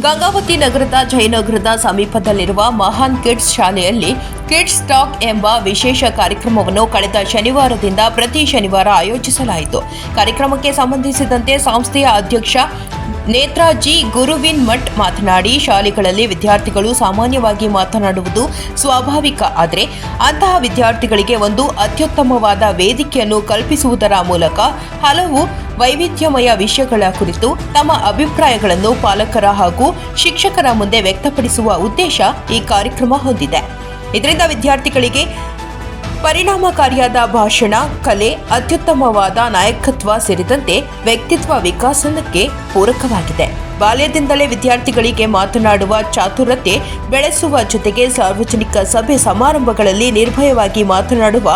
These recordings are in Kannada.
ಗಂಗಾವತಿ ನಗರದ ಜಯನಗರದ ಸಮೀಪದಲ್ಲಿರುವ ಮಹಾನ್ ಕಿಡ್ಸ್ ಶಾಲೆಯಲ್ಲಿ ಕಿಡ್ಸ್ ಟಾಕ್ ಎಂಬ ವಿಶೇಷ ಕಾರ್ಯಕ್ರಮವನ್ನು ಕಳೆದ ಶನಿವಾರದಿಂದ ಪ್ರತಿ ಶನಿವಾರ ಆಯೋಜಿಸಲಾಯಿತು. ಕಾರ್ಯಕ್ರಮಕ್ಕೆ ಸಂಬಂಧಿಸಿದಂತೆ ಸಂಸ್ಥೆಯ ಅಧ್ಯಕ್ಷ ನೇತ್ರಾಜಿ ಗುರುವಿನ್ ಮಠ್ ಮಾತನಾಡಿ, ಶಾಲೆಗಳಲ್ಲಿ ವಿದ್ಯಾರ್ಥಿಗಳು ಸಾಮಾನ್ಯವಾಗಿ ಮಾತನಾಡುವುದು ಸ್ವಾಭಾವಿಕ. ಆದರೆ ಅಂತಹ ವಿದ್ಯಾರ್ಥಿಗಳಿಗೆ ಒಂದು ಅತ್ಯುತ್ತಮವಾದ ವೇದಿಕೆಯನ್ನು ಕಲ್ಪಿಸುವುದರ ಮೂಲಕ ಹಲವು ವೈವಿಧ್ಯಮಯ ವಿಷಯಗಳ ಕುರಿತು ತಮ್ಮ ಅಭಿಪ್ರಾಯಗಳನ್ನು ಪಾಲಕರ ಹಾಗೂ ಶಿಕ್ಷಕರ ಮುಂದೆ ವ್ಯಕ್ತಪಡಿಸುವ ಉದ್ದೇಶ ಈ ಕಾರ್ಯಕ್ರಮ ಹೊಂದಿದೆ. ಇದರಿಂದ ವಿದ್ಯಾರ್ಥಿಗಳಿಗೆ ಪರಿಣಾಮಕಾರಿಯಾದ ಭಾಷಣ, ಕಲೆ, ಅತ್ಯುತ್ತಮವಾದ ನಾಯಕತ್ವ ಸೇರಿದಂತೆ ವ್ಯಕ್ತಿತ್ವ ವಿಕಾಸನಕ್ಕೆ ಪೂರಕವಾಗಿದೆ. ಬಾಲ್ಯದಿಂದಲೇ ವಿದ್ಯಾರ್ಥಿಗಳಿಗೆ ಮಾತನಾಡುವ ಚಾತುರತೆ ಬೆಳೆಸುವ ಜೊತೆಗೆ ಸಾರ್ವಜನಿಕ ಸಭೆ ಸಮಾರಂಭಗಳಲ್ಲಿ ನಿರ್ಭಯವಾಗಿ ಮಾತನಾಡುವ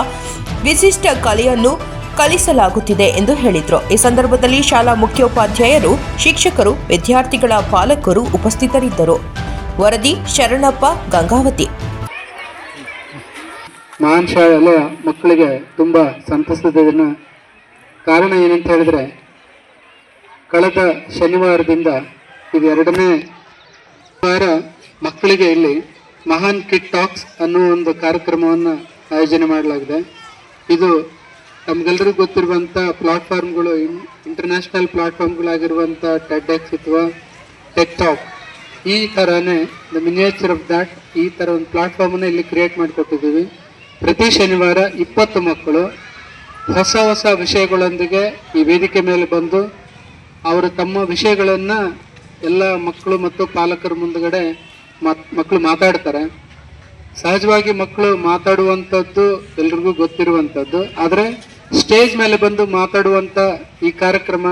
ವಿಶಿಷ್ಟ ಕಲೆಯನ್ನು ಕಲಿಸಲಾಗುತ್ತಿದೆ ಎಂದು ಹೇಳಿದರು. ಈ ಸಂದರ್ಭದಲ್ಲಿ ಶಾಲಾ ಮುಖ್ಯೋಪಾಧ್ಯಾಯರು, ಶಿಕ್ಷಕರು, ವಿದ್ಯಾರ್ಥಿಗಳ ಪಾಲಕರು ಉಪಸ್ಥಿತರಿದ್ದರು. ವರದಿ ಶರಣಪ್ಪ ಗಂಗಾವತಿ. ಮಹಾನ್ ಶಾಲೆ ಮಕ್ಕಳಿಗೆ ತುಂಬ ಸಂತಸದ ಕಾರಣ ಏನಂತ ಹೇಳಿದ್ರೆ, ಕಳೆದ ಶನಿವಾರದಿಂದ ಇದು ಎರಡನೇ ವಾರ ಮಕ್ಕಳಿಗೆ ಇಲ್ಲಿ ಮಹಾನ್ ಕಿಟ್ ಟಾಕ್ಸ್ ಅನ್ನೋ ಒಂದು ಕಾರ್ಯಕ್ರಮವನ್ನು ಆಯೋಜನೆ ಮಾಡಲಾಗಿದೆ. ಇದು ನಮ್ಗೆಲ್ರಿಗೂ ಗೊತ್ತಿರುವಂಥ ಪ್ಲಾಟ್ಫಾರ್ಮ್ಗಳು ಇಂಟರ್ನ್ಯಾಷನಲ್ ಪ್ಲಾಟ್ಫಾರ್ಮ್ಗಳಾಗಿರುವಂಥ ಟೆಡ್ ಎಕ್ಸ್ ಅಥವಾ ಟೆಕ್ ಟಾಕ್ ಈ ಥರನೇ ದ ಮಿನಿಯೇಚರ್ ಆಫ್ ದ್ಯಾಟ್ ಈ ಥರ ಒಂದು ಪ್ಲಾಟ್ಫಾರ್ಮನ್ನು ಇಲ್ಲಿ ಕ್ರಿಯೇಟ್ ಮಾಡಿಕೊಟ್ಟಿದ್ದೀವಿ. ಪ್ರತಿ ಶನಿವಾರ ಇಪ್ಪತ್ತು ಮಕ್ಕಳು ಹೊಸ ಹೊಸ ವಿಷಯಗಳೊಂದಿಗೆ ಈ ವೇದಿಕೆ ಮೇಲೆ ಬಂದು ಅವರು ತಮ್ಮ ವಿಷಯಗಳನ್ನು ಎಲ್ಲ ಮಕ್ಕಳು ಮತ್ತು ಪಾಲಕರ ಮುಂದುಗಡೆ ಮಕ್ಕಳು ಮಾತಾಡ್ತಾರೆ. ಸಹಜವಾಗಿ ಮಕ್ಕಳು ಮಾತಾಡುವಂಥದ್ದು ಎಲ್ರಿಗೂ ಗೊತ್ತಿರುವಂಥದ್ದು. ಆದರೆ ಸ್ಟೇಜ್ ಮೇಲೆ ಬಂದು ಮಾತಾಡುವಂಥ ಈ ಕಾರ್ಯಕ್ರಮ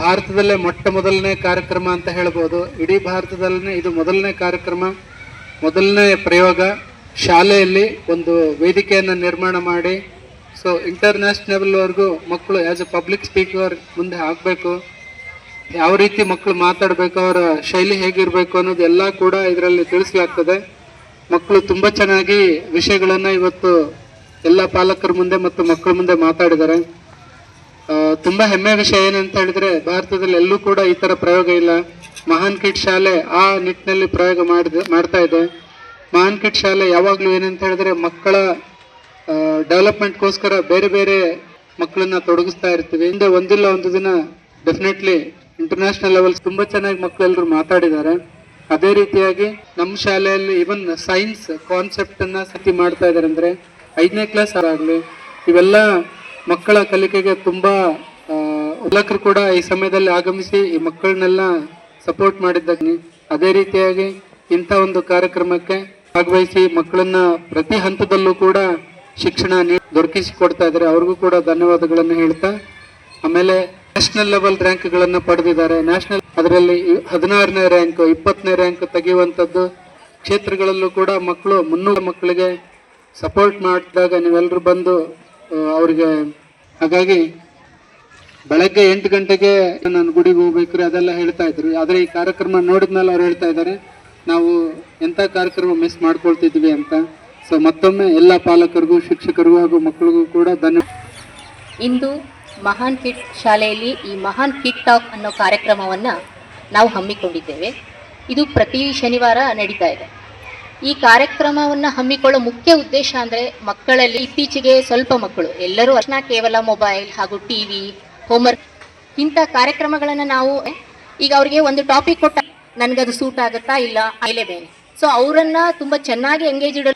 ಭಾರತದಲ್ಲೇ ಮೊಟ್ಟ ಮೊದಲನೇ ಕಾರ್ಯಕ್ರಮ ಅಂತ ಹೇಳ್ಬೋದು. ಇಡೀ ಭಾರತದಲ್ಲೇ ಇದು ಮೊದಲನೇ ಕಾರ್ಯಕ್ರಮ, ಮೊದಲನೇ ಪ್ರಯೋಗ. ಶಾಲೆಯಲ್ಲಿ ಒಂದು ವೇದಿಕೆಯನ್ನು ನಿರ್ಮಾಣ ಮಾಡಿ. ಸೊ ಇಂಟರ್ನ್ಯಾಷನಲ್ವರೆಗೂ ಮಕ್ಕಳು ಆ್ಯಸ್ ಎ ಪಬ್ಲಿಕ್ ಸ್ಪೀಕರ್ ಮುಂದೆ ಆಗಬೇಕು. ಯಾವ ರೀತಿ ಮಕ್ಕಳು ಮಾತಾಡಬೇಕು, ಅವರ ಶೈಲಿ ಹೇಗಿರಬೇಕು ಅನ್ನೋದು ಎಲ್ಲ ಕೂಡ ಇದರಲ್ಲಿ ತಿಳಿಸಲಾಗ್ತದೆ. ಮಕ್ಕಳು ತುಂಬ ಚೆನ್ನಾಗಿ ವಿಷಯಗಳನ್ನು ಇವತ್ತು ಎಲ್ಲ ಪಾಲಕರ ಮುಂದೆ ಮತ್ತು ಮಕ್ಕಳ ಮುಂದೆ ಮಾತಾಡಿದ್ದಾರೆ ತುಂಬ ಹೆಮ್ಮೆಯ ವಿಷಯ ಏನಂತ ಹೇಳಿದ್ರೆ, ಭಾರತದಲ್ಲಿ ಎಲ್ಲೂ ಕೂಡ ಈ ತರ ಪ್ರಯೋಗ ಇಲ್ಲ. ಮಹಾನ್ ಕಿಟ್ ಶಾಲೆ ಆ ನಿಟ್ಟಿನಲ್ಲಿ ಪ್ರಯೋಗ ಮಾಡಿದ, ಮಾಡ್ತಾ ಇದೆ. ಮಹಾನ್ ಕಿಟ್ ಶಾಲೆ ಯಾವಾಗಲೂ ಏನಂತ ಹೇಳಿದ್ರೆ, ಮಕ್ಕಳ ಡೆವಲಪ್ಮೆಂಟ್ಗೋಸ್ಕರ ಬೇರೆ ಬೇರೆ ಮಕ್ಕಳನ್ನ ತೊಡಗಿಸ್ತಾ ಇರ್ತೀವಿ. ಹಿಂದೆ ಒಂದಿಲ್ಲ ಒಂದು ದಿನ ಡೆಫಿನೆಟ್ಲಿ ಇಂಟರ್ನ್ಯಾಷನಲ್ ಲೆವೆಲ್ ತುಂಬಾ ಚೆನ್ನಾಗಿ ಮಕ್ಕಳೆಲ್ಲರೂ ಮಾತಾಡಿದ್ದಾರೆ. ಅದೇ ರೀತಿಯಾಗಿ ನಮ್ಮ ಶಾಲೆಯಲ್ಲಿ ಇವನ್ ಸೈನ್ಸ್ ಕಾನ್ಸೆಪ್ಟ್ ಅನ್ನ ಸತಿ ಮಾಡ್ತಾ ಇದ್ದಾರೆ ಅಂದ್ರೆ ಐದನೇ ಕ್ಲಾಸ್ ಆಗಲಿ ಇವೆಲ್ಲ ಮಕ್ಕಳ ಕಲಿಕೆಗೆ ತುಂಬ ಉಲ್ಲಕರು ಕೂಡ ಈ ಸಮಯದಲ್ಲಿ ಆಗಮಿಸಿ ಈ ಮಕ್ಕಳನ್ನೆಲ್ಲ ಸಪೋರ್ಟ್ ಮಾಡಿದ್ದಾಗಿ ಅದೇ ರೀತಿಯಾಗಿ ಇಂಥ ಒಂದು ಕಾರ್ಯಕ್ರಮಕ್ಕೆ ಭಾಗವಹಿಸಿ ಮಕ್ಕಳನ್ನ ಪ್ರತಿ ಹಂತದಲ್ಲೂ ಕೂಡ ಶಿಕ್ಷಣ ದೊರಕಿಸಿ ಕೊಡ್ತಾ ಇದ್ದಾರೆ. ಅವ್ರಿಗೂ ಕೂಡ ಧನ್ಯವಾದಗಳನ್ನು ಹೇಳ್ತಾ, ಆಮೇಲೆ ನ್ಯಾಷನಲ್ ಲೆವೆಲ್ ರ್ಯಾಂಕ್ಗಳನ್ನು ಪಡೆದಿದ್ದಾರೆ. ನ್ಯಾಷನಲ್ ಅದರಲ್ಲಿ ಹದಿನಾರನೇ ರ್ಯಾಂಕ್ ಇಪ್ಪತ್ತನೇ ರ್ಯಾಂಕ್ ತೆಗೆಯುವಂಥದ್ದು ಕ್ಷೇತ್ರಗಳಲ್ಲೂ ಕೂಡ ಮಕ್ಕಳು ಮುನ್ನೂರು ಮಕ್ಕಳಿಗೆ ಸಪೋರ್ಟ್ ಮಾಡಿದಾಗ ನೀವೆಲ್ಲರೂ ಬಂದು ಅವರಿಗೆ ಹಾಗಾಗಿ ಬೆಳಗ್ಗೆ ಎಂಟು ಗಂಟೆಗೆ ನಾನು ಗುಡಿಗೆ ಹೋಗ್ಬೇಕ್ರಿ ಅದೆಲ್ಲ ಹೇಳ್ತಾ ಇದ್ರು. ಆದರೆ ಈ ಕಾರ್ಯಕ್ರಮ ನೋಡಿದ್ಮೇಲೆ ಅವ್ರು ಹೇಳ್ತಾ ಇದ್ದಾರೆ ನಾವು ಎಂಥ ಕಾರ್ಯಕ್ರಮ ಮಿಸ್ ಮಾಡ್ಕೊಳ್ತಿದ್ವಿ ಅಂತ. ಸೊ ಮತ್ತೊಮ್ಮೆ ಎಲ್ಲ ಪಾಲಕರಿಗೂ, ಶಿಕ್ಷಕರಿಗೂ ಹಾಗೂ ಮಕ್ಕಳಿಗೂ ಕೂಡ ಧನ್ಯ ಇಂದು ಮಹಾನ್ ಕಿಟ್ ಶಾಲೆಯಲ್ಲಿ ಈ ಮಹಾನ್ ಕಿಟ್ ಟಾಕ್ ಅನ್ನೋ ಕಾರ್ಯಕ್ರಮವನ್ನು ನಾವು ಹಮ್ಮಿಕೊಂಡಿದ್ದೇವೆ. ಇದು ಪ್ರತಿ ಶನಿವಾರ ನಡೀತಾ ಇದೆ. ಈ ಕಾರ್ಯಕ್ರಮವನ್ನು ಹಮ್ಮಿಕೊಳ್ಳೋ ಮುಖ್ಯ ಉದ್ದೇಶ ಅಂದರೆ ಮಕ್ಕಳಲ್ಲಿ ಇತ್ತೀಚೆಗೆ ಸ್ವಲ್ಪ ಮಕ್ಕಳು. ಎಲ್ಲರೂ ಅಷ್ಟನ್ನ ಕೇವಲ ಮೊಬೈಲ್ ಹಾಗೂ ಟಿ ವಿ ಹೋಮ್ವರ್ಕ್ ಇಂಥ ಕಾರ್ಯಕ್ರಮಗಳನ್ನು ನಾವು, ಈಗ ಅವರಿಗೆ ಒಂದು ಟಾಪಿಕ್ ಕೊಟ್ಟ ನನಗದು ಸೂಟ್ ಆಗುತ್ತಾ ಇಲ್ಲ ಬೇರೆ ಸೊ ಅವರನ್ನು ತುಂಬ ಚೆನ್ನಾಗಿ ಎಂಗೇಜ್ ಇಡಲು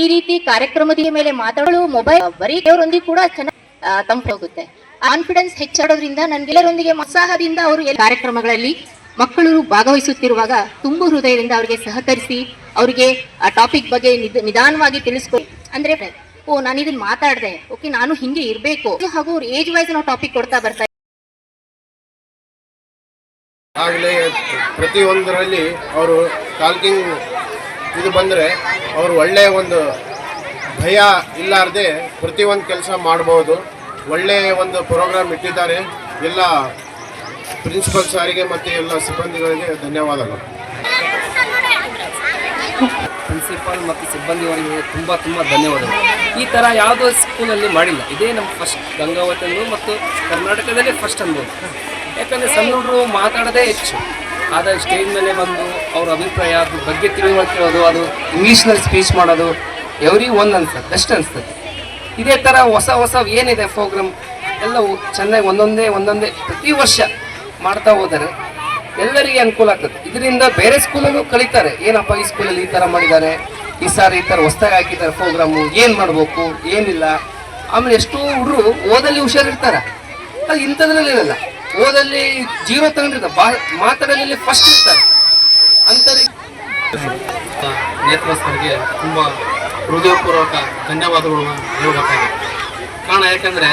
ಈ ರೀತಿ ಕಾರ್ಯಕ್ರಮದ ಮೇಲೆ ಮಾತಾಡಲು ಮೊಬೈಲ್ ಬರೀ ಅವರೊಂದಿಗೆ ಕೂಡ ಚೆನ್ನಾಗಿ ತಂಪು ಹೋಗುತ್ತೆ ಕಾನ್ಫಿಡೆನ್ಸ್ ಹೆಚ್ಚಾಡೋದ್ರಿಂದ ನನಗೆಲ್ಲರೊಂದಿಗೆ ಉತ್ಸಾಹದಿಂದ ಅವರು ಕಾರ್ಯಕ್ರಮಗಳಲ್ಲಿ ಮಕ್ಕಳು ಭಾಗವಹಿಸುತ್ತಿರುವಾಗ ತುಂಬು ಹೃದಯದಿಂದ ಅವರಿಗೆ ಸಹಕರಿಸಿ ಅವರಿಗೆ ಆ ಟಾಪಿಕ್ ಬಗ್ಗೆ ನಿಧಾನವಾಗಿ ತಿಳಿಸ್ಕೊ, ಅಂದ್ರೆ, ಓ, ನಾನು ಇದನ್ನ ಮಾತಾಡಿದೆ. ಓಕೆ, ನಾನು ಹಿಂಗೆ ಇರಬೇಕು. ಹಾಗೂ ಅವ್ರ ಏಜ್ ವೈಸ್ ನಾವು ಟಾಪಿಕ್ ಕೊಡ್ತಾ ಬರ್ತಾ ಆಗಲೇ ಪ್ರತಿಯೊಂದರಲ್ಲಿ ಅವರು ಟಾಲ್ಕಿಂಗ್ ಇದು ಬಂದರೆ ಅವರು ಒಳ್ಳೆಯ ಒಂದು ಭಯ ಇಲ್ಲಾರದೆ ಪ್ರತಿಯೊಂದು ಕೆಲಸ ಮಾಡ್ಬೋದು. ಒಳ್ಳೆಯ ಒಂದು ಪ್ರೋಗ್ರಾಮ್ ಇಟ್ಟಿದ್ದಾರೆ. ಎಲ್ಲ ಪ್ರಿನ್ಸಿಪಲ್ ಸಾರಿಗೆ ಮತ್ತು ಎಲ್ಲ ಸಿಬ್ಬಂದಿಗಳಿಗೆ ಧನ್ಯವಾದಗಳು. ಪ್ರಿನ್ಸಿಪಾಲ್ ಮತ್ತು ಸಿಬ್ಬಂದಿಯವರಿಗೆ ತುಂಬ ತುಂಬ ಧನ್ಯವಾದಗಳು. ಈ ಥರ ಯಾವುದೋ ಸ್ಕೂಲಲ್ಲಿ ಮಾಡಿಲ್ಲ. ಇದೇ ನಮ್ಮ ಫಸ್ಟ್ ಗಂಗಾವತಿ ಅನ್ನೋದು ಮತ್ತು ಕರ್ನಾಟಕದಲ್ಲೇ ಫಸ್ಟ್ ಅನ್ಬೋದು ಯಾಕಂದರೆ ಸಣ್ಣ ಹುಡುಗರು ಮಾತಾಡೋದೇ ಹೆಚ್ಚು. ಆದರೆ ಸ್ಟೇಜ್ ಮೇಲೆ ಬಂದು ಅವ್ರ ಅಭಿಪ್ರಾಯ, ಅದ್ರ ಬಗ್ಗೆ ತಿಳುವಳಿಕೆ ಹೇಳೋದು ಅದು ಇಂಗ್ಲೀಷ್ನಲ್ಲಿ ಸ್ಪೀಚ್ ಮಾಡೋದು ಎವ್ರಿ ಒಂದು ಅನ್ಸುತ್ತೆ ಬೆಸ್ಟ್ ಅನಿಸ್ತದೆ ಇದೇ ಥರ ಹೊಸ ಹೊಸ ಏನಿದೆ ಪ್ರೋಗ್ರಾಮ್ ಎಲ್ಲವೂ ಚೆನ್ನಾಗಿ ಒಂದೊಂದೇ ಒಂದೊಂದೇ ಪ್ರತಿ ವರ್ಷ ಮಾಡ್ತಾ ಹೋದರೆ ಎಲ್ಲರಿಗೆ ಅನುಕೂಲ ಆಗ್ತದೆ. ಇದರಿಂದ ಬೇರೆ ಸ್ಕೂಲಲ್ಲೂ ಕಲಿತಾರೆ ಏನಪ್ಪ ಈ ಸ್ಕೂಲಲ್ಲಿ ಈ ಥರ ಮಾಡಿದ್ದಾರೆ? ಈ ಸಾರಿ ಈ ಥರ ಹೊಸ್ದಾಗಿ ಹಾಕಿದ್ದಾರೆ ಪ್ರೋಗ್ರಾಮು. ಏನು ಮಾಡಬೇಕು? ಏನಿಲ್ಲ. ಆಮೇಲೆ ಎಷ್ಟೋ ಹುಡುಗರು ಓದಲ್ಲಿ ಹುಷಾರಿರ್ತಾರೆ. ಅದು ಇಂಥದ್ರಲ್ಲಿ ಇರಲ್ಲ ಓದಲ್ಲಿ ಜೀರೋ ತಗೊಂಡಿರ್ತಾರೆ ಬಾ ಫಸ್ಟ್ ಇರ್ತಾರೆ. ಅಂತ ನೇತ್ರಸ್ಥರಿಗೆ ತುಂಬ ಹೃದಯಪೂರ್ವಕ ಧನ್ಯವಾದಗಳು ಹೇಳಬೇಕಾಗಿದೆ ಕಾರಣ ಯಾಕಂದರೆ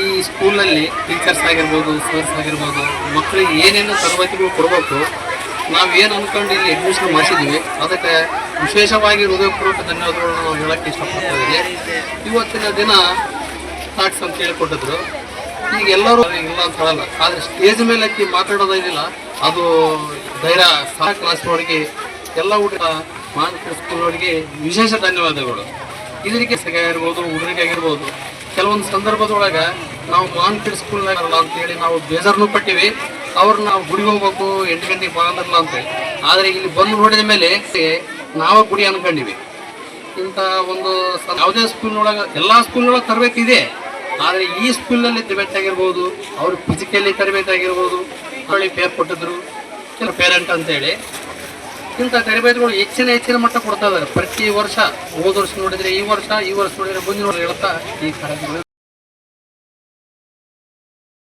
ಈ ಸ್ಕೂಲಲ್ಲಿ ಟೀಚರ್ಸ್ ಆಗಿರ್ಬೋದು, ಸರ್ಸ್ ಆಗಿರ್ಬೋದು, ಮಕ್ಕಳಿಗೆ ಏನೇನು ತರಬೇತಿಗಳು ಕೊಡಬೇಕು, ನಾವು ಏನು ಅಂದ್ಕೊಂಡು ಇಲ್ಲಿ ಅಡ್ಮಿಷನ್ ಮಾಡಿಸಿದ್ವಿ, ಅದಕ್ಕೆ ವಿಶೇಷವಾಗಿ ಹೃದಯಪೂರ್ವಕ ಧನ್ಯವಾದಗಳನ್ನು ನಾವು ಹೇಳೋಕ್ಕೆ ಇಷ್ಟಪಡ್ತಾ ಇದ್ದೀವಿ. ಇವತ್ತಿನ ದಿನ ಟಾಕ್ಸ್ ಅಂತ ಹೇಳಿಕೊಟ್ಟಿದ್ರು. ಈಗ ಎಲ್ಲರೂ ಇಲ್ಲ ಅಂತ ಹೇಳಲ್ಲ, ಆದರೆ ಸ್ಟೇಜ್ ಮೇಲೆ ಅಕ್ಕಿ ಮಾತಾಡೋದಾಗಿಲ್ಲ ಅದು ಧೈರ್ಯ, ಸಹ ಕ್ಲಾಸ್ನವರಿಗೆ ಎಲ್ಲ ಹುಡುಗ ಮಾನಸಿಕ ಸ್ಕೂಲ್ನವರಿಗೆ ವಿಶೇಷ ಧನ್ಯವಾದಗಳು. ಇದರಿಗೆ ಸಗ ಆಗಿರ್ಬೋದು ಹುಡುಗರಿಗೆ ಆಗಿರ್ಬೋದು ಕೆಲವೊಂದು ಸಂದರ್ಭದೊಳಗೆ ನಾವು ಸ್ಕೂಲ್ನಾಗ ಇರಲ್ಲ ಅಂತೇಳಿ ನಾವು ಬೇಜಾರನ್ನು ಪಟ್ಟಿವಿ. ಅವ್ರು ನಾವು ಗುಡಿಗೆ ಹೋಗ್ಬೇಕು, ಎಂಟು ಗಂಟೆಗೆ ಅಂದ್ರಲ್ಲ ಅಂತೇಳಿ ಆದರೆ ಇಲ್ಲಿ ಬಂದು ನೋಡಿದ ಮೇಲೆ ನಾವು ಗುಡಿ ಅನ್ಕೊಂಡಿವಿ. ಇಂಥ ಒಂದು ಯಾವುದೇ ಸ್ಕೂಲ್ನೊಳಗೆ ಎಲ್ಲ ಸ್ಕೂಲ್ನೊಳಗೆ ತರಬೇತಿ ಇದೆ. ಆದರೆ ಈ ಸ್ಕೂಲ್ನಲ್ಲಿ ತರಬೇತಿ ಆಗಿರ್ಬೋದು ಅವ್ರ ಫಿಸಿಕಲಿ ತರಬೇತಿ ಆಗಿರ್ಬೋದು ಅವಳಿಗೆ ಪೇರ್ ಕೊಟ್ಟಿದ್ರು. ಕೆಲವು ಪೇರೆಂಟ್ ಅಂತೇಳಿ. ಇಂಥ ತರಬೇತಿಗಳು ಹೆಚ್ಚಿನ ಹೆಚ್ಚಿನ ಮಟ್ಟ ಕೊಡ್ತಾ ಇದ್ದಾರೆ ಪ್ರತಿ ವರ್ಷ ಹೋದ ವರ್ಷ ನೋಡಿದ್ರೆ ಈ ವರ್ಷ ಈ ವರ್ಷ ನೋಡಿದ್ರೆ ಮುಂದಿನ ಹೇಳ್ತಾ ಈ ಕಾರ್ಯಕ್ರಮ